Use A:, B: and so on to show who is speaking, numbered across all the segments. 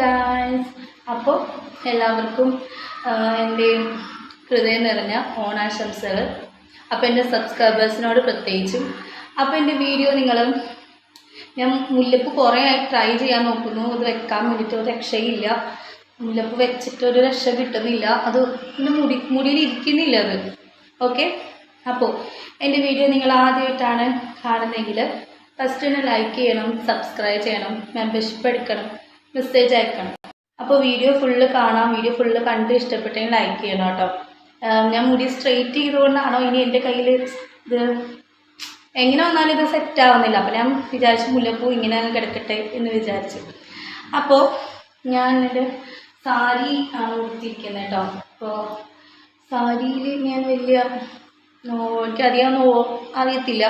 A: Guys അപ്പോൾ എല്ലാവർക്കും എന്റെ ഹൃദയം നിറഞ്ഞ ഓണാശംസകൾ. അപ്പോൾ എന്റെ സബ്സ്ക്രൈബേഴ്സിനോട് പ്രത്യേകിച്ചും അപ്പോൾ എന്റെ വീഡിയോ നിങ്ങൾ ഞാൻ മുല്ലപ്പ് കുറേ ആയി ട്രൈ ചെയ്യാൻ നോക്കുന്നു. അത് വെക്കാൻ വേണ്ടിയിട്ട് ഒരു രക്ഷയില്ല. മുല്ലപ്പ് വെച്ചിട്ട് ഒരു രക്ഷ കിട്ടുന്നില്ല. അത് എന്റെ മുടി മുടിയിൽ ഇരിക്കുന്നില്ല അത്. ഓക്കെ അപ്പോൾ എന്റെ വീഡിയോ നിങ്ങൾ ആദ്യമായിട്ടാണ് കാണുന്നതെങ്കിൽ ഫസ്റ്റ് തന്നെ ലൈക്ക് ചെയ്യണം സബ്സ്ക്രൈബ് ചെയ്യണം മെമ്പർഷിപ്പ് എടുക്കണം. മെസ്സേജ് അയക്കണം. അപ്പോൾ വീഡിയോ ഫുള്ള് കാണാം. വീഡിയോ ഫുള്ള് കണ്ട് ഇഷ്ടപ്പെട്ടെങ്കിൽ ലൈക്ക് ചെയ്യണം കേട്ടോ. ഞാൻ മുടി സ്ട്രെയിറ്റ് ചെയ്തുകൊണ്ടാണോ ഇനി എന്റെ കയ്യിൽ ഇത് എങ്ങനെ വന്നാലും ഇത് സെറ്റ് ആവുന്നില്ല. അപ്പോൾ ഞാൻ വിചാരിച്ചു മുല്ലപ്പൂ ഇങ്ങനെ കിടക്കട്ടെ എന്ന് വിചാരിച്ചു. അപ്പോൾ ഞാൻ എന്റെ സാരി ആണ് ഉടുത്തിരിക്കുന്നത് കേട്ടോ. അപ്പോൾ സാരിയിൽ ഞാൻ വലിയ എനിക്കധികം അറിയത്തില്ല.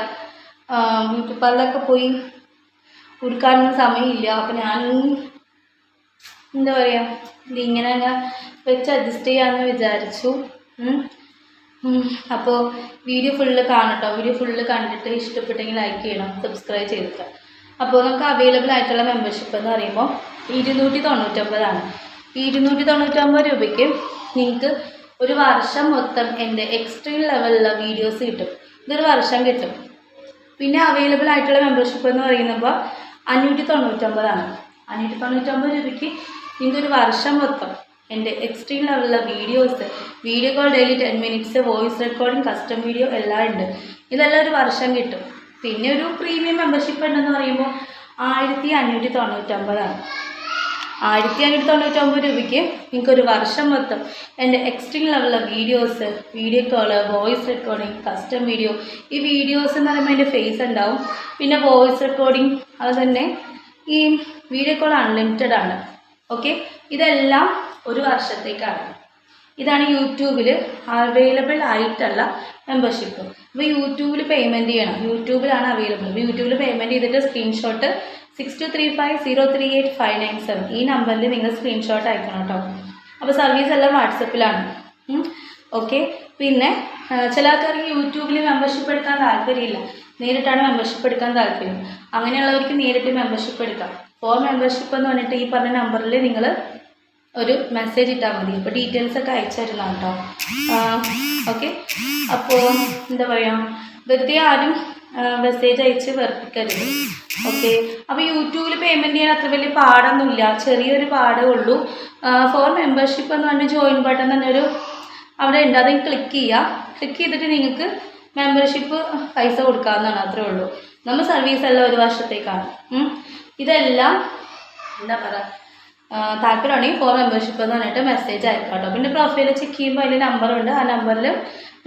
A: ബ്യൂട്ടി പാർലറിലൊക്കെ പോയി ഉടുക്കാനൊന്നും സമയമില്ല. അപ്പോൾ ഞാൻ എന്താ പറയുക ഇതിങ്ങനെ അങ്ങ് വെച്ച് അഡ്ജസ്റ്റ് ചെയ്യാമെന്ന് വിചാരിച്ചു. അപ്പോൾ വീഡിയോ ഫുള്ള് കാണട്ടോ. വീഡിയോ ഫുള്ള് കണ്ടിട്ട് ഇഷ്ടപ്പെട്ടെങ്കിൽ ലൈക്ക് ചെയ്യണം. സബ്സ്ക്രൈബ് ചെയ്തിട്ട്. അപ്പോൾ നമുക്ക് അവൈലബിൾ ആയിട്ടുള്ള മെമ്പർഷിപ്പ് എന്ന് പറയുമ്പോൾ ഇരുന്നൂറ്റി തൊണ്ണൂറ്റൊമ്പതാണ് ഇരുന്നൂറ്റി തൊണ്ണൂറ്റൊമ്പത് രൂപയ്ക്ക് നിങ്ങൾക്ക് ഒരു വർഷം മൊത്തം എന്റെ എക്സ്ട്രീം ലെവലിലുള്ള വീഡിയോസ് കിട്ടും. ഇതൊരു വർഷം കിട്ടും. പിന്നെ അവൈലബിൾ ആയിട്ടുള്ള മെമ്പർഷിപ്പ് എന്ന് പറയുമ്പോൾ അഞ്ഞൂറ്റി തൊണ്ണൂറ്റൊമ്പതാണ് അഞ്ഞൂറ്റി തൊണ്ണൂറ്റൊമ്പത് രൂപയ്ക്ക് നിങ്ങൾക്ക് ഒരു വർഷം മൊത്തം. എന്റെ എക്സ്ട്രീം ലെവലിലുള്ള videos video call daily ten minutes voice recording custom video എല്ലാം ഉണ്ട്. ഇതെല്ലാം ഒരു വർഷം കിട്ടും. പിന്നെ ഒരു പ്രീമിയം മെമ്പർഷിപ്പ് ഉണ്ടെന്ന് പറയുമ്പോൾ ആയിരത്തി അഞ്ഞൂറ്റി തൊണ്ണൂറ്റൊമ്പതാണ് ആയിരത്തി അഞ്ഞൂറ്റി തൊണ്ണൂറ്റൊമ്പത് രൂപയ്ക്ക് നിങ്ങൾക്ക് ഒരു വർഷം മൊത്തം. എന്റെ extreme ലെവലിലെ videos video call voice recording custom video ഈ വീഡിയോസ് എന്ന് പറയുമ്പോൾ എന്റെ ഫേസ് ഉണ്ടാവും. പിന്നെ വോയിസ് റെക്കോർഡിങ് അത് തന്നെ ഈ വീഡിയോ കോൾ അൺലിമിറ്റഡ് ആണ്. ഓക്കെ ഇതെല്ലാം ഒരു വർഷത്തേക്കാണ്. ഇതാണ് യൂട്യൂബിൽ അവൈലബിൾ ആയിട്ടുള്ള മെമ്പർഷിപ്പ് അപ്പോൾ യൂട്യൂബിൽ പേയ്മെന്റ് ചെയ്യണം. യൂട്യൂബിലാണ് അവൈലബിൾ അപ്പോൾ യൂട്യൂബിൽ പേയ്മെന്റ് ചെയ്തിട്ട് screenshot six two three five zero three eight five nine seven ഈ നമ്പറിൽ നിങ്ങൾ സ്ക്രീൻഷോട്ട് അയക്കണം കേട്ടോ അപ്പോൾ സർവീസ് എല്ലാം വാട്സപ്പിലാണ് ഓക്കെ പിന്നെ ചില ആൾക്കാർക്ക് യൂട്യൂബിൽ മെമ്പർഷിപ്പ് എടുക്കാൻ താല്പര്യമില്ല. നേരിട്ടാണ് മെമ്പർഷിപ്പ് എടുക്കാൻ താല്പര്യം. അങ്ങനെയുള്ളവർക്ക് നേരിട്ട് മെമ്പർഷിപ്പ് എടുക്കാം. ഫോർ മെമ്പർഷിപ്പ് എന്ന് പറഞ്ഞിട്ട് ഈ പറഞ്ഞ നമ്പറിൽ നിങ്ങൾ ഒരു മെസ്സേജ് ഇട്ടാൽ മതി. അപ്പോൾ ഡീറ്റെയിൽസ് ഒക്കെ അയച്ചു തരുന്നതാണ് കേട്ടോ ഓക്കെ അപ്പോൾ എന്താ പറയുക വെറുതെ ആരും മെസ്സേജ് അയച്ച് വെറുപ്പിക്കരുത്. ഓക്കെ അപ്പോൾ യൂട്യൂബിൽ പേയ്മെന്റ് ചെയ്യാൻ അത്ര വലിയ പാടൊന്നുമില്ല. ചെറിയൊരു പാടേ ഉള്ളൂ. ഫോർ മെമ്പർഷിപ്പ് എന്ന് പറഞ്ഞ ജോയിൻ ബട്ടൺ തന്നെ ഒരു അവിടെ ഉണ്ട്. അത് ക്ലിക്ക് ചെയ്യുക ക്ലിക്ക് ചെയ്തിട്ട് നിങ്ങൾക്ക് മെമ്പർഷിപ്പ് പൈസ കൊടുക്കാവുന്നതാണ്. അത്രേ ഉള്ളൂ. നമ്മൾ സർവീസ് എല്ലാം ഒരു വർഷത്തേക്കാണ്. ഇതെല്ലാം എന്താ പറയുക താല്പര്യമാണെങ്കിൽ ഫോർ മെമ്പർഷിപ്പ് എന്ന് പറഞ്ഞിട്ട് മെസ്സേജ് അയക്കാം കേട്ടോ പിന്നെ പ്രൊഫൈൽ ചെക്ക് ചെയ്യുമ്പോൾ അതിൽ നമ്പറുണ്ട് ആ നമ്പറിൽ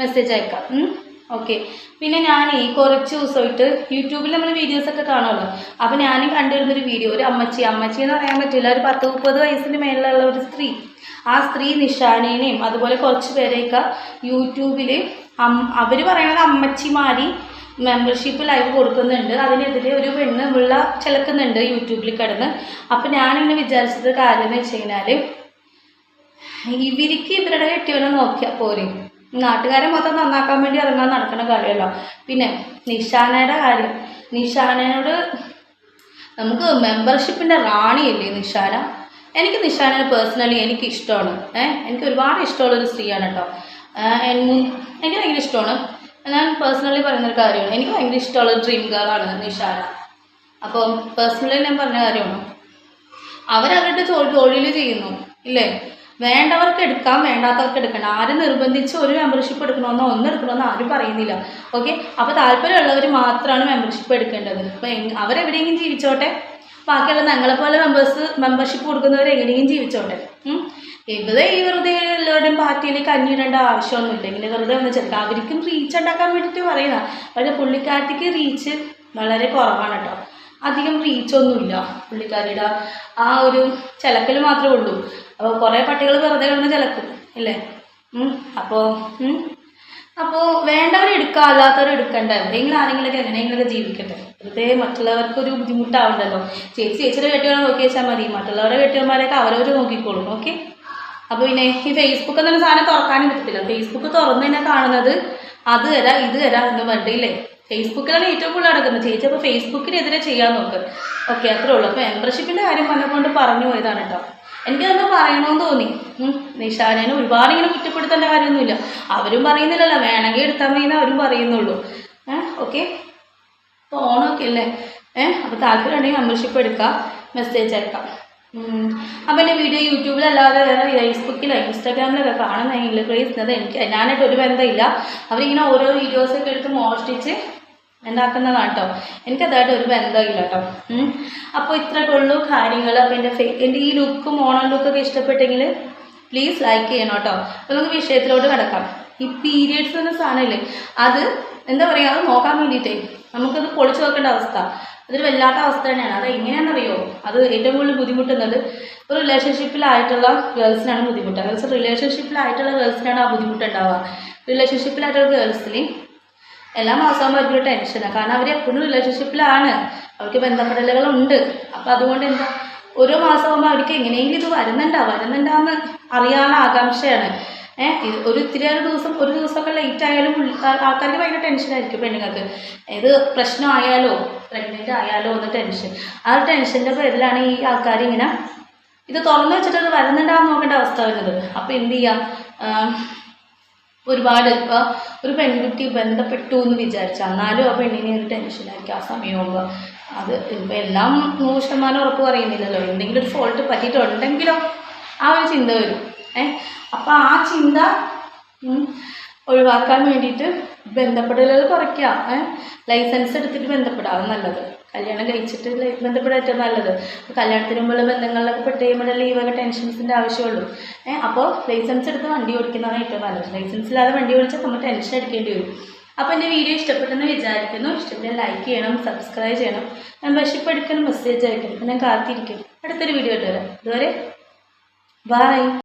A: മെസ്സേജ് അയക്കാം. ഓക്കെ പിന്നെ ഞാൻ ഈ കുറച്ച് ദിവസമായിട്ട് യൂട്യൂബിൽ നമ്മൾ വീഡിയോസൊക്കെ കാണുമല്ലോ അപ്പോൾ ഞാൻ കണ്ടിരുന്നൊരു വീഡിയോ ഒരു അമ്മച്ചി. അമ്മച്ചി എന്ന് പറയാൻ പറ്റില്ല. ഒരു പത്ത് മുപ്പത് വയസ്സിന് മേളിലുള്ള ഒരു സ്ത്രീ. ആ സ്ത്രീ നിഷാനേനെയും അതുപോലെ കുറച്ച് പേരെയൊക്കെ യൂട്യൂബിൽ അവർ പറയണത് അമ്മച്ചിമാരി മെമ്പർഷിപ്പ് ലൈവ് കൊടുക്കുന്നുണ്ട്. അതിനെതിരെ ഒരു പെണ്ണ് വിള ചിലക്കുന്നുണ്ട് യൂട്യൂബിൽ കിടന്ന്. അപ്പം ഞാനിങ്ങനെ വിചാരിച്ചത് കാര്യം എന്ന് വെച്ച് കഴിഞ്ഞാൽ ഇവർക്ക് ഇവരുടെ കെട്ടിയവനെ നോക്കിയാൽ പോരെ. നാട്ടുകാരെ മൊത്തം നന്നാക്കാൻ വേണ്ടി ഇറങ്ങാൻ നടക്കുന്ന കാര്യമല്ലോ പിന്നെ നിഷാനയുടെ കാര്യം. നിഷാനയോട് നമുക്ക് മെമ്പർഷിപ്പിന്റെ റാണിയല്ലേ നിഷാന? എനിക്ക് നിഷാനനെ പേഴ്സണലി എനിക്ക് ഇഷ്ടമാണ്. ഏഹ് എനിക്ക് ഒരുപാട് ഇഷ്ടമുള്ളൊരു സ്ത്രീയാണ് കേട്ടോ. എനിക്ക് ഭയങ്കര ഇഷ്ടമാണ്. ഞാൻ പേഴ്സണലി പറയുന്നൊരു കാര്യമാണ്. എനിക്ക് ഭയങ്കര ഇഷ്ടമുള്ള ഡ്രീം ഗേളാണ് നിഷാര. അപ്പം പേഴ്സണലി ഞാൻ പറഞ്ഞ കാര്യമാണ്. അവരവരുടെ തൊഴിൽ ചെയ്യുന്നു ഇല്ലേ? വേണ്ടവർക്ക് എടുക്കാം വേണ്ടാത്തവർക്ക് എടുക്കണം ആരും നിർബന്ധിച്ച് ഒരു മെമ്പർഷിപ്പ് എടുക്കണമെന്നോ ഒന്നും എടുക്കണമെന്നോ ആരും പറയുന്നില്ല. ഓക്കെ അപ്പോൾ താല്പര്യമുള്ളവർ മാത്രമാണ് മെമ്പർഷിപ്പ് എടുക്കേണ്ടത്. അപ്പോൾ അവരെവിടെയെങ്കിലും ജീവിച്ചോട്ടെ? ബാക്കിയുള്ള ഞങ്ങളെപ്പോലെ മെമ്പേഴ്സ് മെമ്പർഷിപ്പ് കൊടുക്കുന്നവർ എങ്ങനെയും ജീവിച്ചോട്ടെ. ഇവിടെ ഈ വെറുതെ എല്ലാവരുടെയും പാർട്ടിയിൽ കഞ്ഞിടേണ്ട ആവശ്യമൊന്നുമില്ല ഇങ്ങനെ വെറുതെ ഒന്ന് ചെറുക്കുക അവർക്കും റീച്ച് ഉണ്ടാക്കാൻ വേണ്ടിയിട്ട് പറയുന്ന പക്ഷേ പുള്ളിക്കാരിക്ക് റീച്ച് വളരെ കുറവാണ് കേട്ടോ. അധികം റീച്ചൊന്നുമില്ല പുള്ളിക്കാരിയുടെ ആ ഒരു ചിലക്കൽ മാത്രമേ ഉള്ളൂ. അപ്പോൾ കുറേ പട്ടികൾ വെറുതെ കിടന്ന് ചിലക്കും. ഇല്ലേ? അപ്പോൾ അപ്പോൾ വേണ്ടവർ എടുക്കുക അല്ലാത്തവർ എടുക്കണ്ട. എന്തെങ്കിലും ആരെങ്കിലൊക്കെ എങ്ങനെയെങ്കിലൊക്കെ ജീവിക്കട്ടെ. വെറുതെ മറ്റുള്ളവർക്കൊരു ബുദ്ധിമുട്ടാവണ്ടല്ലോ. ചേച്ചി ചേച്ചിയുടെ കെട്ടിയവരെ നോക്കി വെച്ചാൽ മതി. മറ്റുള്ളവരുടെ കെട്ടിയവന്മാരെയൊക്കെ അവരവർ നോക്കിക്കോളും. ഓക്കെ? അപ്പോൾ പിന്നെ ഈ ഫേസ്ബുക്ക് എന്നൊരു സാധനം തുറക്കാനും പറ്റത്തില്ല. ഫേസ്ബുക്ക് തുറന്നു തന്നെ കാണുന്നത് അത് തരാം ഇത് തരാം എന്ന് പറഞ്ഞില്ലേ ഫേസ്ബുക്കിലാണ് ഏറ്റവും കൂടുതൽ നടക്കുന്നത്. ചേച്ചി അപ്പോൾ ഫേസ്ബുക്കിനെതിരെ ചെയ്യാൻ നോക്ക്. ഓക്കെ അത്രേ ഉള്ളൂ. അപ്പോൾ മെമ്പർഷിപ്പിന്റെ കാര്യം പറഞ്ഞുകൊണ്ട് പറഞ്ഞു പോയതാണ് കേട്ടോ. എനിക്ക് തന്നെ പറയണമെന്ന് തോന്നി. ഉം, നിഷാനെ ഒരുപാട് ഇങ്ങനെ കുറ്റപ്പെടുത്തേണ്ട കാര്യമൊന്നുമില്ല. അവരും പറയുന്നില്ലല്ലോ വേണമെങ്കിൽ എടുത്താൽ മതി അവരും പറയുന്നുള്ളൂ. ഏഹ് ഓക്കെ? അപ്പോൾ ഓണമൊക്കെ അല്ലേ? ഏഹ് അപ്പോൾ താല്പര്യം ഉണ്ടെങ്കിൽ മെമ്പർഷിപ്പ് എടുക്കാം മെസ്സേജ് അയക്കാം. അപ്പോൾ എന്റെ വീഡിയോ യൂട്യൂബിലല്ലാതെ വേറെ ഫേസ്ബുക്കിലോ ഇൻസ്റ്റാഗ്രാമിലൊക്കെ കാണുന്നെങ്കിൽ ക്രേസ് എനിക്ക് ഞാനായിട്ട് ഒരു ബന്ധമില്ല. അവരിങ്ങനെ ഓരോ വീഡിയോസൊക്കെ എടുത്ത് മോഷ്ടിച്ച് ഉണ്ടാക്കുന്നതാണ് കേട്ടോ എനിക്കതായിട്ട് ഒരു ബന്ധമില്ല കേട്ടോ. അപ്പോൾ ഇത്രയൊക്കെ ഉള്ളൂ കാര്യങ്ങൾ അപ്പോൾ എന്റെ എന്റെ ഈ ലുക്കും ഓണം ലുക്കൊക്കെ ഇഷ്ടപ്പെട്ടെങ്കിൽ പ്ലീസ് ലൈക്ക് ചെയ്യണം കേട്ടോ. അപ്പോൾ നമുക്ക് വിഷയത്തിലോട്ട് കിടക്കാം. ഈ പീരിയഡ്സ് എന്ന സാധനമില്ലേ അത് എന്താ പറയുക അത് നോക്കാൻ വേണ്ടിയിട്ടേ നമുക്കത് പൊളിച്ചു നോക്കേണ്ട അവസ്ഥ. അതൊരു വല്ലാത്ത അവസ്ഥ തന്നെയാണ്. അത് എങ്ങനെയാണെന്നറിയോ? അത് ഏറ്റവും കൂടുതൽ ബുദ്ധിമുട്ടുന്നത് ഒരു റിലേഷൻഷിപ്പിലായിട്ടുള്ള ഗേൾസിനാണ് ബുദ്ധിമുട്ട്. അതായത് റിലേഷൻഷിപ്പിലായിട്ടുള്ള ഗേൾസിനാണ് ആ ബുദ്ധിമുട്ടുണ്ടാവുക. റിലേഷൻഷിപ്പിലായിട്ടുള്ള ഗേൾസിന് എല്ലാ മാസവും അവർക്കൊരു ടെൻഷനാണ് കാരണം അവർ എപ്പോഴും റിലേഷൻഷിപ്പിലാണ് അവർക്ക് ബന്ധപ്പെടലുകളുണ്ട്. അപ്പോൾ അതുകൊണ്ട് എന്താ ഓരോ മാസമാകുമ്പോൾ അവർക്ക് എങ്ങനെയെങ്കിലും ഇത് വരുന്നുണ്ടാ വരുന്നുണ്ടാന്ന് അറിയാനുള്ള ആകാംക്ഷയാണ്. ഏഹ് ഒരു ഇത്തിരി ഒരു ദിവസം ഒരു ദിവസമൊക്കെ ലേറ്റ് ആയാലും ആൾക്കാർക്ക് ഭയങ്കര ടെൻഷനായിരിക്കും പെണ്ണുങ്ങൾക്ക്. ഏത് പ്രശ്നമായാലോ പ്രഗ്നന്റ് ആയാലോ എന്ന ടെൻഷൻ ആ ഒരു ടെൻഷന്റെ പേരിലാണ് ഈ ആൾക്കാർ ഇങ്ങനെ ഇത് തുറന്നു വെച്ചിട്ട് അത് വരുന്നുണ്ടാകാൻ നോക്കേണ്ട അവസ്ഥ വരുന്നത്. അപ്പോൾ എന്ത് ചെയ്യാം? ഒരുപാട് ഇപ്പോൾ ഒരു പെൺകുട്ടി ബന്ധപ്പെട്ടു എന്ന് വിചാരിച്ചാൽ എന്നാലും ആ പെണ്ണിനെ ഒരു ടെൻഷനായിരിക്കും ആ സമയമാകുമ്പോൾ അത് ഇപ്പോൾ എല്ലാം നൂറ് ശതമാനം ഉറപ്പ് പറയുന്നില്ലല്ലോ. എന്തെങ്കിലും ഒരു ഫോൾട്ട് പറ്റിയിട്ടുണ്ടെങ്കിലോ ആ ഒരു ചിന്ത വരും. ഏ? അപ്പോൾ ആ ചിന്ത ഒഴിവാക്കാൻ വേണ്ടിയിട്ട് ബന്ധപ്പെടലുകൾ കുറയ്ക്കുക. ലൈസൻസ് എടുത്തിട്ട് ബന്ധപ്പെടുക നല്ലത്. കല്യാണം കഴിച്ചിട്ട് ലൈഫ് ബന്ധപ്പെടാൻ ഏറ്റവും നല്ലത്. കല്യാണത്തിന് മുമ്പുള്ള ബന്ധങ്ങളിലൊക്കെ പെട്ട് കഴിയുമ്പോഴല്ലേ വക ടെൻഷൻസിന്റെ ആവശ്യമുള്ളൂ. ഏഹ് അപ്പോൾ ലൈസൻസ് എടുത്ത് വണ്ടി ഓടിക്കുന്നതാണ് ഏറ്റവും നല്ലത്. ലൈസൻസ് ഇല്ലാതെ വണ്ടി ഓടിച്ചാൽ നമ്മൾ ടെൻഷൻ അടിക്കേണ്ടി വരും. അപ്പോൾ എന്റെ വീഡിയോ ഇഷ്ടപ്പെട്ടെന്ന് വിചാരിക്കുന്നു. ഇഷ്ടപ്പെട്ട ലൈക്ക് ചെയ്യണം സബ്സ്ക്രൈബ് ചെയ്യണം. മെമ്പർഷിപ്പ് എടുക്കണം മെസ്സേജ് അയക്കണം ഞാൻ കാത്തിരിക്കും അടുത്തൊരു വീഡിയോ ഇട്ട് വരാം. ഇതുവരെ ബൈ